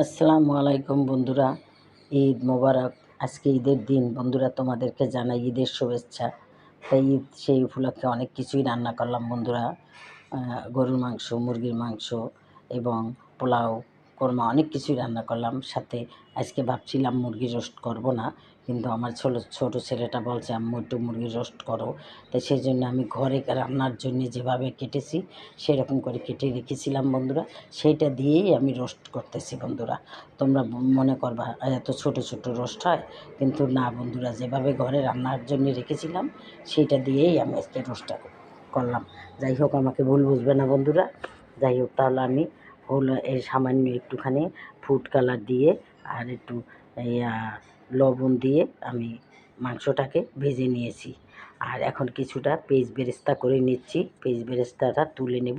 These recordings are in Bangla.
আসসালামু আলাইকুম বন্ধুরা, ঈদ মোবারক। আজকে ঈদের দিন। বন্ধুরা, তোমাদেরকে জানাই ঈদের শুভেচ্ছা। তাই ঈদ সেই উপলক্ষে অনেক কিছুই রান্না করলাম বন্ধুরা। গরুর মাংস, মুরগির মাংস এবং পোলাও কোরমা, অনেক কিছুই রান্না করলাম। সাথে আজকে ভাবছিলাম মুরগি রোস্ট করব না, কিন্তু আমার ছোটো ছোটো ছেলেটা বলছে, আম্মু, একটু মুরগির রোস্ট করো। তাই সেই জন্য আমি ঘরে রান্নার জন্য যেভাবে কেটেছি, সেরকম করে কেটে রেখেছিলাম বন্ধুরা। সেইটা দিয়েই আমি রোস্ট করতেছি বন্ধুরা। তোমরা মনে করবা, এত ছোট ছোট রোস্ট হয়, কিন্তু না বন্ধুরা, যেভাবে ঘরে রান্নার জন্য রেখেছিলাম, সেইটা দিয়েই আমি আজকে রোস্টটা করলাম। যাই হোক, আমাকে ভুল বুঝবে না বন্ধুরা। যাই হোক, তাহলে আমি হল এই সামান্য একটুখানি ফুড কালার দিয়ে আর একটু লবণ দিয়ে আমি মাংসটাকে ভেজে নিয়েছি। আর এখন কিছুটা পেঁয়াজ বেরেস্তা করে নিচ্ছি। পেঁয়াজ বেরেস্তাটা তুলে নেব।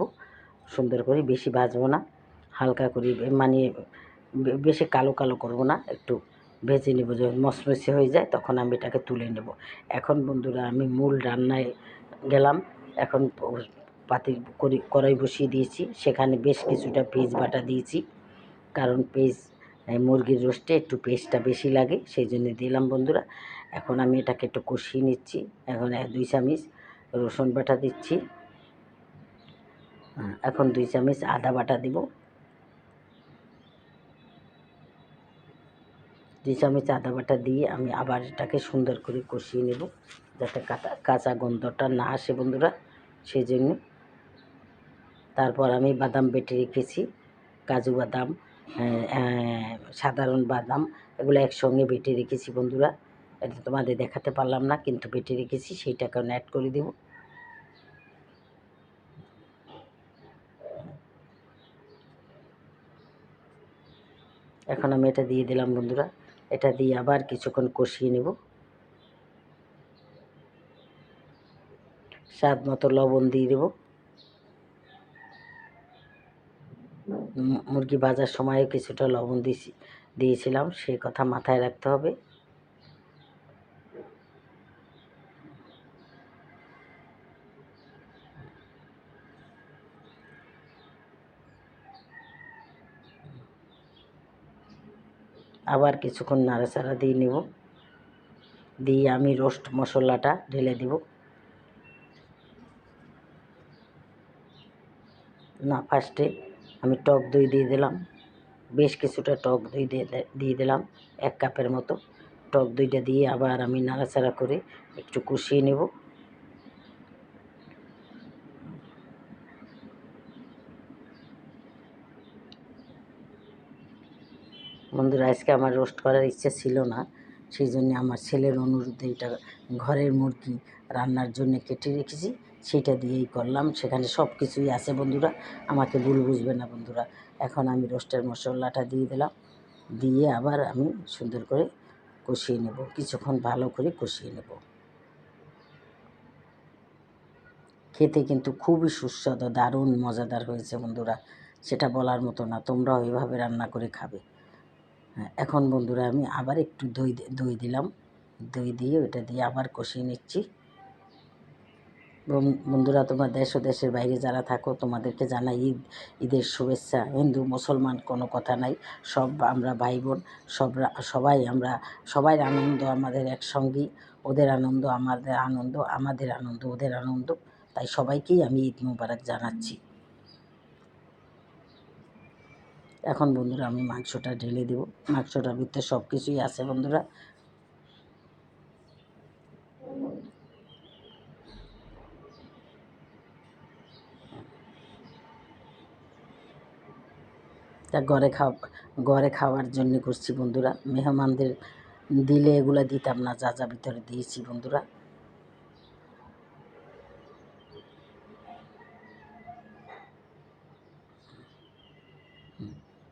সুন্দর করে বেশি ভাজবো না। হালকা করে মানে বেশি কালো কালো করব না। একটু ভেজে নেব। যখন মশমসে হয়ে যায় তখন আমি এটাকে তুলে নেব। এখন বন্ধুরা আমি মূল রান্নায় গেলাম। এখন প- পাতি করি কড়াই বসিয়ে দিয়েছি। সেখানে বেশ কিছুটা পেঁয়াজ বাটা দিয়েছি। কারণ পেঁয়াজ মুরগির রোস্টে একটু পেস্টটা বেশি লাগে সেই জন্য দিলাম বন্ধুরা। এখন আমি এটাকে একটু কষিয়ে নিচ্ছি। এখন দুই চামচ রসুন বাটা দিচ্ছি। হ্যাঁ, এখন দুই চামচ আদা বাটা দিব। দুই চামচ আদা বাটা দিয়ে আমি আবার এটাকে সুন্দর করে কষিয়ে নেব যাতে কাঁচা গন্ধটা না আসে বন্ধুরা। সেই জন্য তারপর আমি বাদাম বেটে রেখেছি কাজু বাদাম আহ, আহ, সাধারণ বাদাম এগুলো একসঙ্গে বেটে রেখেছি বন্ধুরা। এটা তোমাদের দেখাতে পারলাম না কিন্তু বেটে রেখেছি সেইটা সেইটাকে অ্যাড করে দেব। এখন আমি এটা দিয়ে দিলাম বন্ধুরা এটা দিয়ে আবার কিছুক্ষণ কষিয়ে নেব। স্বাদ মতো লবণ দিয়ে দেব। মুরগি ভাজার সময় কিছুটা লবণ দিয়েছি দিয়েছিলাম সেই কথা মাথায় রাখতে হবে। আবার কিছুক্ষণ নাড়াচাড়া দিয়ে নেব। দিয়ে আমি রোস্ট মশলাটা ঢেলে দেব। না ফার্স্টে আমি টক দই দিয়ে দিলাম। বেশ কিছুটা টক দই দিয়ে দিয়ে দিলাম এক কাপের মতো। টক দইটা দিয়ে আবার আমি নাড়াচাড়া করে একটু কষিয়ে নেব। বন্ধুরা, আজকে আমার রোস্ট করার ইচ্ছে ছিল না, সেই জন্য আমার ছেলের অনুরোধে এটা ঘরের মুরগি রান্নার জন্য কেটে রেখেছি। সেটা দিয়েই করলাম। সেখানে সব কিছুই আছে বন্ধুরা। আমাকে ভুল বুঝবে না বন্ধুরা। এখন আমি রোস্টের মশলাটা দিয়ে দিলাম। দিয়ে আবার আমি সুন্দর করে কষিয়ে নেব। কিছুক্ষণ ভালো করে কষিয়ে নেব। খেতে কিন্তু খুবই সুস্বাদু দারুণ মজাদার হয়েছে বন্ধুরা। সেটা বলার মতো না তোমরাও এভাবে রান্না করে খাবে। হ্যাঁ, এখন বন্ধুরা আমি আবার একটু দই দই দিলাম। দই দিয়ে ওটা দিয়ে আবার কষিয়ে নিচ্ছি। বন্ধুরা, তোমার দেশ ও দেশের বাইরে যারা থাকো, তোমাদেরকে জানাই ঈদ, ঈদের শুভেচ্ছা। হিন্দু, মুসলমান, কোনো কথা নাই। সব আমরা ভাই বোন সব সবাই আমরা, সবাই আনন্দ, আমাদের একসঙ্গেই ওদের আনন্দ, আমাদের আনন্দ আমাদের আনন্দ, ওদের আনন্দ। তাই সবাইকেই আমি ঈদ মুবারক জানাচ্ছি। এখন বন্ধুরা, আমি মাংসটা ঢেলে দেব। মাংসটার ভিতরে সব কিছুই আছে বন্ধুরা। তা ঘরে খাওয়া ঘরে খাওয়ার জন্য করছি বন্ধুরা। মেহমানদের দিলে এগুলো দিতাম না, যা যা ভিতরে দিয়েছি বন্ধুরা।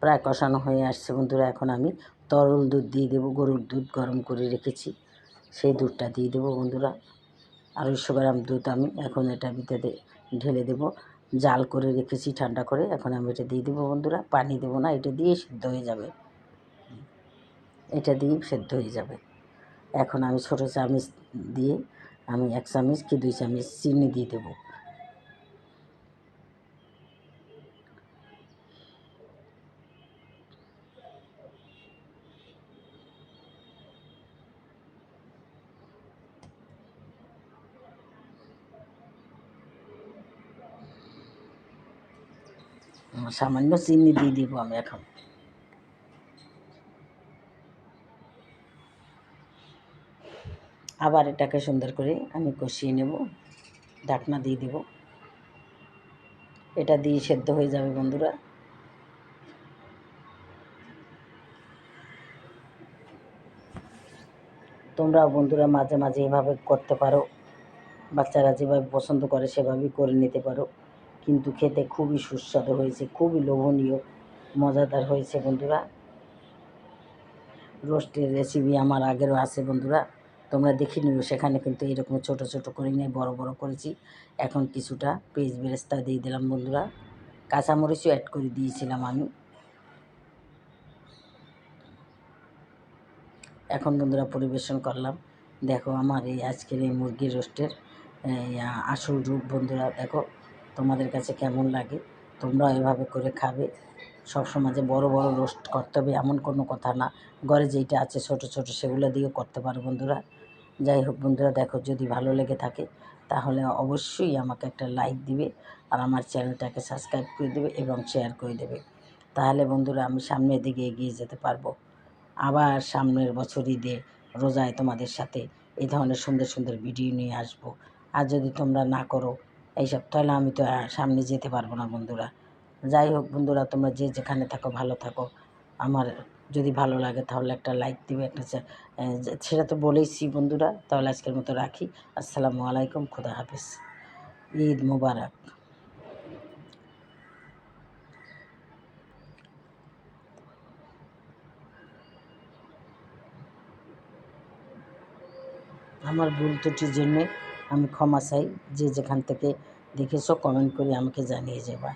প্রায় কষানো হয়ে আসছে বন্ধুরা, এখন আমি তরল দুধ দিয়ে দেবো, গরুর দুধ গরম করে রেখেছি। সেই দুধটা দিয়ে দেবো বন্ধুরা। আড়াইশো গ্রাম দুধ আমি এখন এটা ভিতরে ঢেলে দেবো। জাল করে রেখেছি ঠান্ডা করে। এখন আমি এটা দিয়ে দেবো বন্ধুরা। পানি দেবো না, এটা দিয়ে সেদ্ধ হয়ে যাবে। এটা দিয়ে সেদ্ধ হয়ে যাবে। এখন আমি ছোটো চামচ দিয়ে আমি এক চামচ কি দুই চামচ চিনি দিয়ে দেবো। সামান্য চিনি দিয়ে দিব আমি এখন। আবার এটাকে সুন্দর করে আমি কষিয়ে নেব, ঢাকনা দিয়ে দিব। এটা দিয়ে সেদ্ধ হয়ে যাবে বন্ধুরা। তোমরাও বন্ধুরা মাঝে মাঝে এভাবে করতে পারো। বাচ্চারা যেভাবে পছন্দ করে সেভাবেই করে নিতে পারো। কিন্তু খেতে খুবই সুস্বাদু হয়েছে, খুবই লোভনীয়, মজাদার হয়েছে বন্ধুরা। রোস্টের রেসিপি আমার আগেরও আছে বন্ধুরা, তোমরা দেখে নিও, সেখানে কিন্তু এরকম ছোট ছোট করে নিয়ে বড় বড় করেছি। এখন কিছুটা পেঁয়াজ বেরেস্তা দিয়ে দিলাম বন্ধুরা, কাঁচামরিচও অ্যাড করে দিয়েছিলাম আমি। এখন বন্ধুরা পরিবেশন করলাম। দেখো আমার এই আজকের এই মুরগির রোস্টের আসল রূপ বন্ধুরা, দেখো। তোমাদের কাছে কেমন লাগে? তোমরাও এভাবে করে খাবে। সবসময় যে বড় বড় রোস্ট করতে হবে এমন কোনো কথা না। ঘরে যেইটা আছে ছোট ছোট সেগুলো দিয়েও করতে পারো বন্ধুরা। যাই হোক বন্ধুরা, দেখো যদি ভালো লেগে থাকে, তাহলে অবশ্যই আমাকে একটা লাইক দিবে আর আমার চ্যানেলটাকে সাবস্ক্রাইব করে দেবে এবং শেয়ার করে দেবে। তাহলে বন্ধুরা, আমি সামনের দিকে এগিয়ে যেতে পারব। আবার সামনের বছর ঈদে রোজায় তোমাদের সাথে এই ধরনের সুন্দর সুন্দর ভিডিও নিয়ে আসব। আর যদি তোমরা না করো এইসব, তাহলে আমি তো সামনে যেতে পারব না বন্ধুরা। যাই হোক বন্ধুরা, তোমরা যে যেখানে থাকো, ভালো থাকো। আমার যদি ভালো লাগে তাহলে একটা লাইক দিবে, একটা সেটা তো বলেইছি বন্ধুরা, তাহলে আজকের মতো রাখি। আসসালামু আলাইকুম, খুদা হাফিজ। ঈদ মুবারক। আমার ভুল ত্রুটির জন্যে আমি ক্ষমা চাই যে যেখান থেকে দেখেছ কমেন্ট করে আমাকে জানিয়ে যাবা।